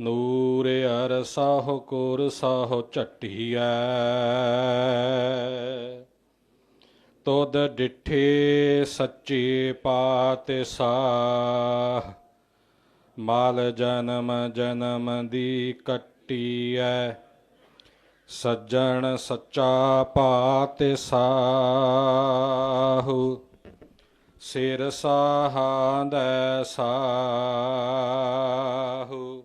ਨੂਰ ਸਾਹ ਕੁਰ ਸਾਹ ਝਟੀਐ। ਤੁਧ ਡਿਠੇ ਸੱਚੇ ਪਾਤ ਸਾਹ ਮਾਲ ਜਨਮ ਜਨਮ ਦੀ ਕੱਟੀਐ। ਸੱਜਣ ਸੱਚਾ ਪਾਤ ਸਾਹੂ ਸਿਰ ਸਾਹਾਂਦੈ ਸਾਹੂ।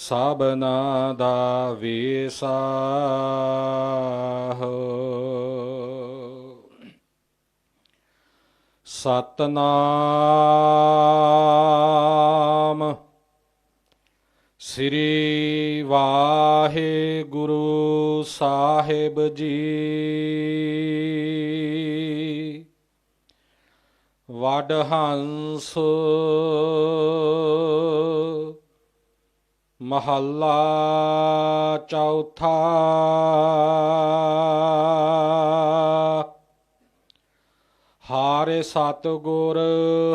ਸਭਨਾ ਦਾ ਵੇਸਾਹੋ ਸਤਨਾਮ ਸ੍ਰੀ ਵਾਹਿਗੁਰੂ ਸਾਹਿਬ ਜੀ। ਵਡ ਹੰਸ ਮਹੱਲਾ ਚੌਥਾ। ਹਾਰੇ ਸਤ ਗੁਰ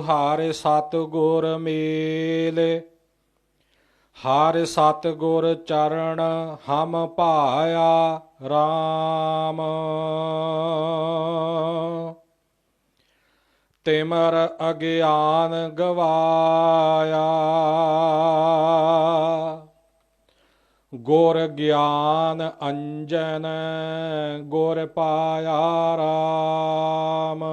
ਹਾਰੇ ਸਤ ਗੁਰ ਮੇਲੇ। ਹਾਰੇ ਸਤ ਚਰਨ ਹਮ ਭਾਇਆ RAM ਤਿਮਰ ਅਗਿਆਨ ਗਵਾਇਆ। ਗੁਰ ਗਿਆਨ ਅੰਜਨ ਗੁਰ ਪਾਇਆ ਰਾਮ।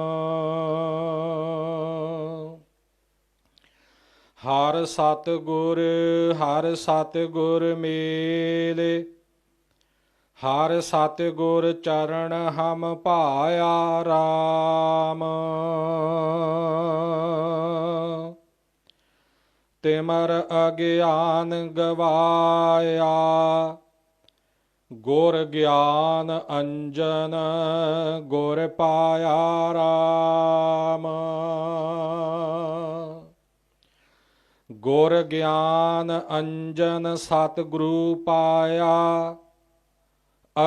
ਹਰ ਸਤ ਗੁਰ ਹਰ ਸਤ ਗੁਰ ਮੇਲੇ। ਹਰ ਸਤ ਗੁਰ ਚਰਨ ਹਮ ਭਾਇਆ ਰਾਮ। ਤਿਮਰ ਅਗਿਆਨ ਗਵਾਇਆ। ਗੁਰ ਗਿਆਨ ਅੰਜਨ ਗੁਰ ਪਾਇਆ ਰਾਮ। ਗੁਰ ਗਿਆਨ ਅੰਜਨ ਸਤਿਗੁਰੂ ਪਾਇਆ।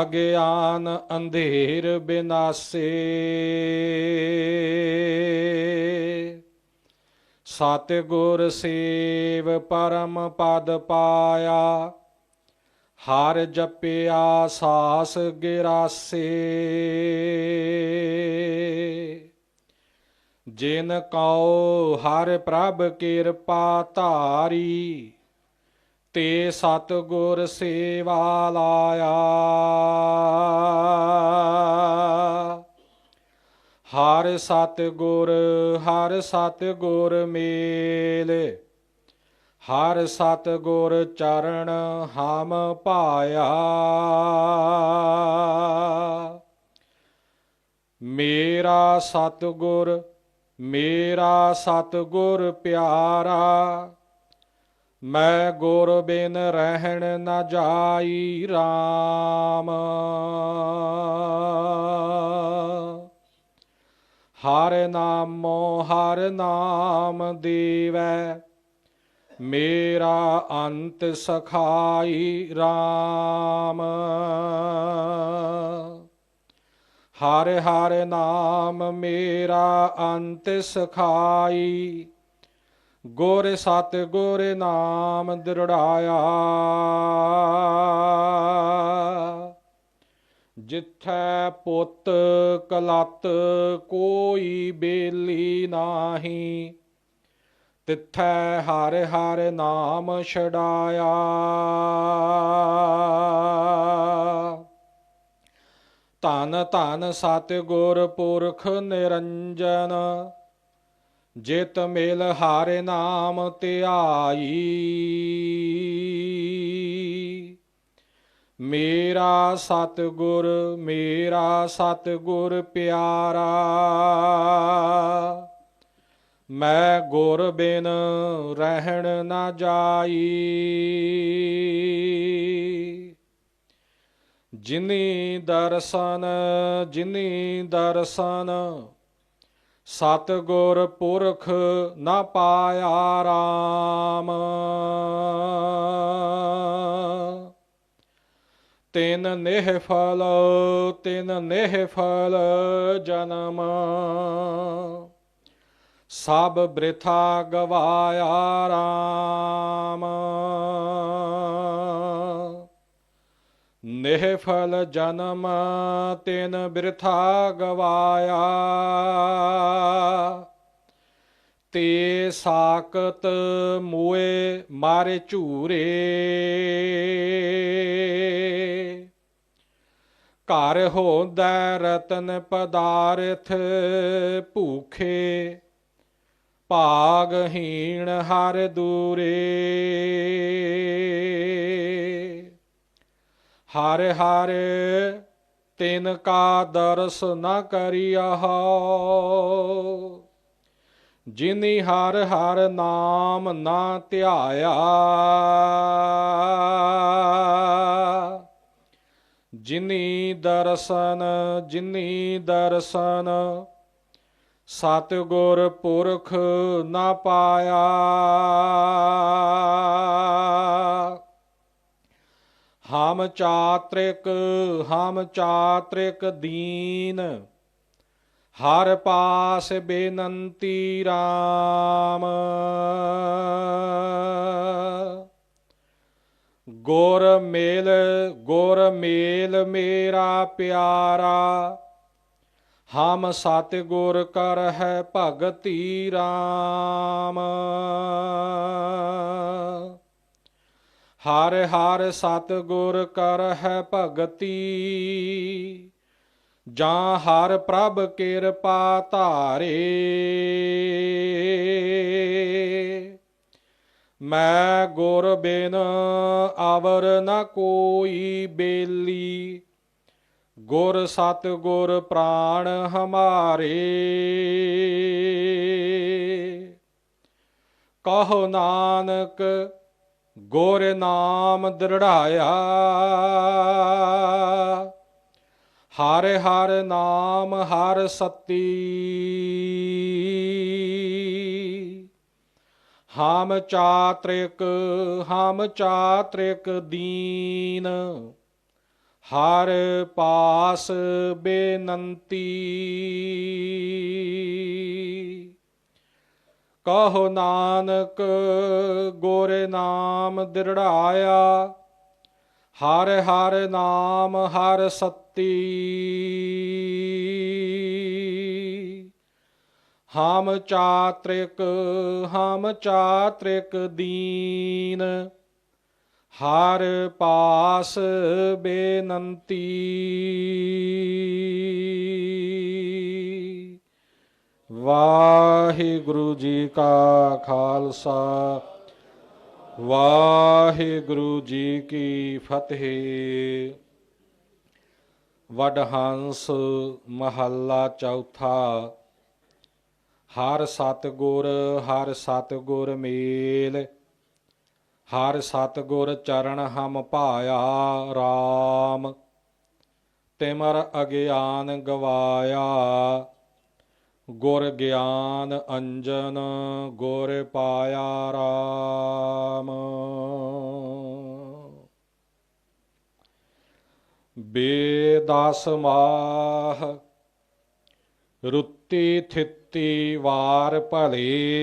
ਅਗਿਆਨ ਅੰਧੇਰ ਬਿਨਾਸੇ। ਸਤਿਗੁਰ ਸੇਵ ਪਰਮ ਪਦ ਪਾਇਆ, ਹਰ ਜਪਿਆ ਸਾਸ ਗਿਰਾਸੇ। ਜਿਨ ਕਉ ਹਰ ਪ੍ਰਭ ਕਿਰਪਾ ਧਾਰੀ, ਤੇ ਸਤਿਗੁਰ ਸੇਵਾ ਲਾਇਆ। ਹਰ ਸਤਿਗੁਰ ਹਰ ਸਤਿਗੁਰ ਮੇਲੇ। ਹਰ ਸਤਿਗੁਰ ਚਰਨ ਹਮ ਪਾਇਆ। ਮੇਰਾ ਸਤਿਗੁਰ ਮੇਰਾ ਸਤਿਗੁਰ ਪਿਆਰਾ, ਮੈਂ ਗੁਰ ਬਿਨ ਰਹਿਣ ਨਾ ਜਾਈ RAM ਹਰ ਨਾਮੋ ਹਰ ਨਾਮ ਦੇਵੈ। ਮੇਰਾ ਅੰਤ ਸਖਾਈ RAM ਹਰ ਹਰ ਨਾਮ ਮੇਰਾ ਅੰਤ ਸਖਾਈ। ਗੁਰ ਸਤ ਗੁਰ ਨਾਮ ਦ੍ਰਿੜਾਇਆ। ਜਿੱਥੈ ਪੁੱਤ ਕਲਤ ਕੋਈ ਬੇਲੀ ਨਾਹੀ, ਤਿੱਥੈ ਹਰ ਹਰ ਨਾਮ ਛਡਾਇਆ। ਧੰਨ ਧੰਨ ਸਤਿਗੁਰ ਪੁਰਖ ਨਿਰੰਜਨ, ਜਿਤ ਮੇਲ ਹਾਰੇ ਨਾਮ ਧਿਆਈ। ਮੇਰਾ ਸਤਿਗੁਰ ਮੇਰਾ ਸਤਿਗੁਰ ਪਿਆਰਾ, ਮੈਂ ਗੁਰ ਬਿਨ ਰਹਿਣ ਨਾ ਜਾਈ। ਜਿਨੀ ਦਰਸ਼ਨ ਜਿਨੀ ਦਰਸ਼ਨ, ਸਤਿਗੁਰ ਪੁਰਖ ਨਾ ਪਾਇਆ ਰਾਮ। ਤਿਨ ਨੇਹ ਫਲ, ਤਿਨ ਨੇਹ ਫਲ ਜਨਮ। ਸਭ ਬ੍ਰਿਥਾ ਗਵਾਇਆ ਰਾਮ। ਨੇਹ ਫਲ ਜਨਮ, ਤਿਨ ਬ੍ਰਿਥਾ ਗਵਾਇਆ। ਤੇ ਸਾਕਤ ਮੋਏ ਮਾਰੇ ਝੂਰੇ। ਘਰ ਹੋਂਦਾ ਰਤਨ ਪਦਾਰਥ ਭੂਖੇ ਭਾਗਹੀਣ ਹਰ ਦੂਰੇ। ਹਰ ਹਰ ਤਿਨ ਕਾ ਦਰਸ ਨ ਕਰਿਆ ਜਿਨੀ ਹਰ ਹਰ ਨਾਮ ਨਾ ਧਿਆਇਆ। ਜਿਨੀ ਦਰਸ਼ਨ ਜਿਨੀ ਦਰਸ਼ਨ, ਸਤਿਗੁਰ ਪੁਰਖ ਨਾ ਪਾਇਆ। ਹਮ ਚਾਤ੍ਰਿਕ ਹਮ ਚਾਤ੍ਰਿਕ ਦੀਨ, ਹਰ ਪਾਸ ਬੇਨੰਤੀ RAM ਗੁਰ ਮੇਲ ਗੁਰ ਮੇਲ ਮੇਰਾ ਪਿਆਰਾ। ਹਮ ਸਤਿਗੁਰ ਕਰ ਹੈ ਭਗਤੀ RAM ਹਰ ਹਰ ਸਤਿਗੁਰ ਕਰ ਹੈ ਭਗਤੀ। ਜਾਂ ਹਰ ਪ੍ਰਭ ਕਿਰਪਾ ਧਾਰੇ। ਮੈਂ ਗੁਰ ਬਿਨ ਆਵਰ ਨਾ ਕੋਈ ਬੇਲੀ। ਗੁਰ ਸਤ ਗੁਰ ਪ੍ਰਾਣ ਹਮਾਰੇ। ਕਹੋ ਨਾਨਕ ਗੁਰ ਨਾਮ ਦ੍ਰਿੜਾਇਆ। ਹਰ ਹਰ ਨਾਮ ਹਰ ਸਤੀ। ਹਮ ਚਾਤ੍ਰਿਕ ਹਮ ਚਾਤ੍ਰਿਕ ਦੀਨ, ਹਰ ਪਾਸ ਬੇਨੰਤੀ। ਕਹੋ ਨਾਨਕ, ਗੁਰ ਨਾਮ ਦ੍ਰਿੜਾਇਆ, ਹਰ ਹਰ ਨਾਮ ਹਰ ਸਤੀ। ਹਾਮ ਚਾਤ੍ਰਿਕ ਹਾਮ ਚਾਤ੍ਰਿਕ ਦੀਨ। ਹਰ ਪਾਸ ਬੇਨੰਤੀ। ਵਾਹਿਗੁਰੂ ਜੀ ਕਾ ਖਾਲਸਾ, ਵਾਹਿਗੁਰੂ ਜੀ ਕੀ ਫਤਿਹ। ਵਡਹੰਸ ਮਹੱਲਾ ਚੌਥਾ ਹਰ ਸਤਗੁਰ ਹਰ ਸਤਗੁਰ ਮੇਲ। ਹਰ ਸਤਗੁਰ ਚਰਨ ਹਮ ਭਾਇਆ RAM ਤਿਮਰ ਅਗਿਆਨ ਗਵਾਇਆ। ਗੁਰ ਗਿਆਨ ਅੰਜਨ ਗੁਰ ਪਾਇਆ RAM ਬੇਦਸ ਮਾਹ, ਰੁੱਤੀ ਥਿੱਤੀ ਵਾਰ ਭਲੇ।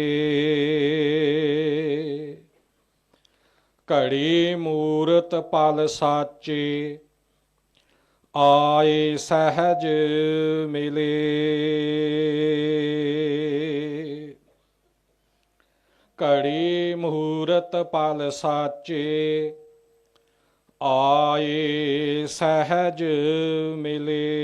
ਘੜੀ ਮੂਰਤ ਪਲ ਸਾਚੇ, ਆਏ ਸਹਿਜ ਮਿਲੇ। ਘੜੀ ਮੂਰਤ ਪਲ ਸਾਚੇ, ਆਏ ਸਹਿਜ ਮਿਲੇ।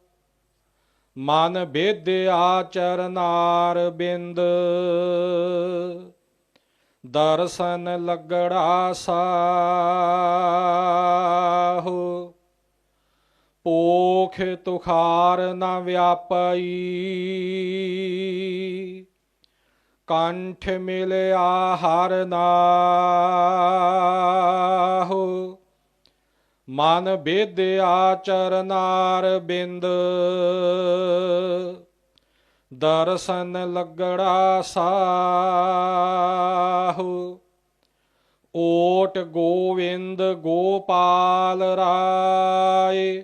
ਮਨ ਬੇਦਿਆ ਚਰਨਾਰ ਬਿੰਦ। ਦਰਸ਼ਨ ਲੱਗੜਾ ਸਾਹੂ। ਪੋਖ ਤੁਖਾਰ ਨਾ ਵਿਆਪਈ। ਕੰਠ ਮਿਲਿਆ ਹਰ ਨਾਹੁ। ਮਨ ਬੇਦਿਆ ਚਰਨਾਰ ਬਿੰਦ। ਦਰਸ਼ਨ ਲੱਗੜਾ ਸਾਹੂ। ਓਟ ਗੋਵਿੰਦ ਗੋਪਾਲ ਰਾਏ।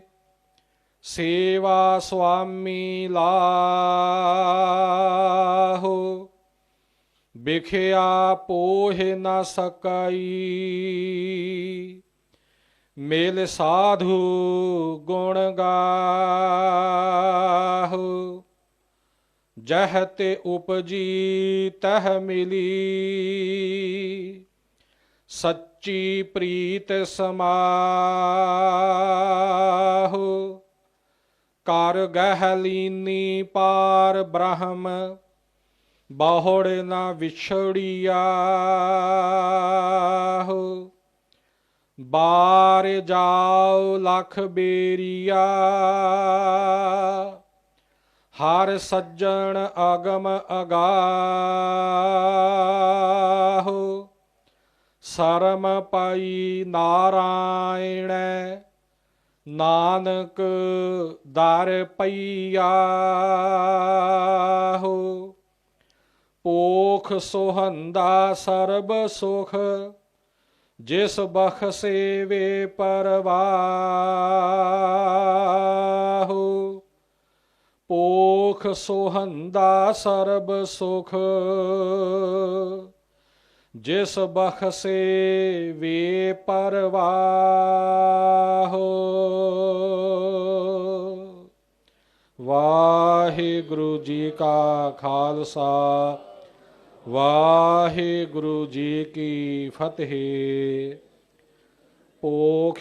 ਸੇਵਾ ਸੁਆਮੀ ਲਾਹੋ। ਬਿਖਿਆ ਪੋਹਿ ਨ ਸਕਈ। ਮੇਲ ਸਾਧੂ ਗੁਣ ਗਾਹੋ, ਜਹ ਤੇ ਉਪਜੀ ਤਹ ਮਿਲੀ। ਸੱਚੀ ਪ੍ਰੀਤ ਸਮਾਹੋ, ਕਰ ਗਹਿਲੀਨੀ ਪਾਰ ਬ੍ਰਹਮ, ਬਹੁੜ ਨਾ ਵਿਛੜੀਆ ਹੋ ਬਾਰ ਜਾਓ ਲਖ ਬੇਰੀਆ। ਹਰ ਸੱਜਣ ਅਗਮ ਅਗਾਹੋ। ਸਰਮ ਪਾਈ ਨਾਰਾਇਣ, ਨਾਨਕ ਦਰ ਪਈਆ ਹੋ ਪੋਖ ਸੁਹੰਦਾ ਸਰਬ ਸੁਖ ਜਿਸ ਬਖਸੇ ਵੇ ਪਰਵਾਹੋ, ਪੋਖ ਸੁਹੰਦਾ ਸਰਬ ਸੁਖ। ਜਿਸ ਬਖਸੇ ਵੇ ਪਰਵਾਹੋ, ਵਾਹਿਗੁਰੂ ਜੀ ਕਾ ਖਾਲਸਾ। ਵਾਹਿਗੁਰੂ ਜੀ ਕੀ ਫਤਿਹ। ਪੋਖ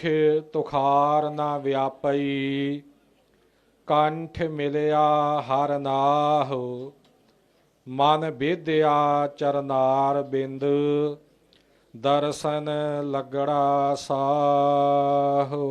ਤੁਖਾਰ ਨਾ ਵਿਆਪਈ, ਕੰਠ ਮਿਲਿਆ ਹਰ ਨਾਹੁ। ਮਨ ਬੇਦਿਆ ਚਰਨਾਰ ਬਿੰਦ, ਦਰਸ਼ਨ ਲਗੜਾ ਸਾਹੋ।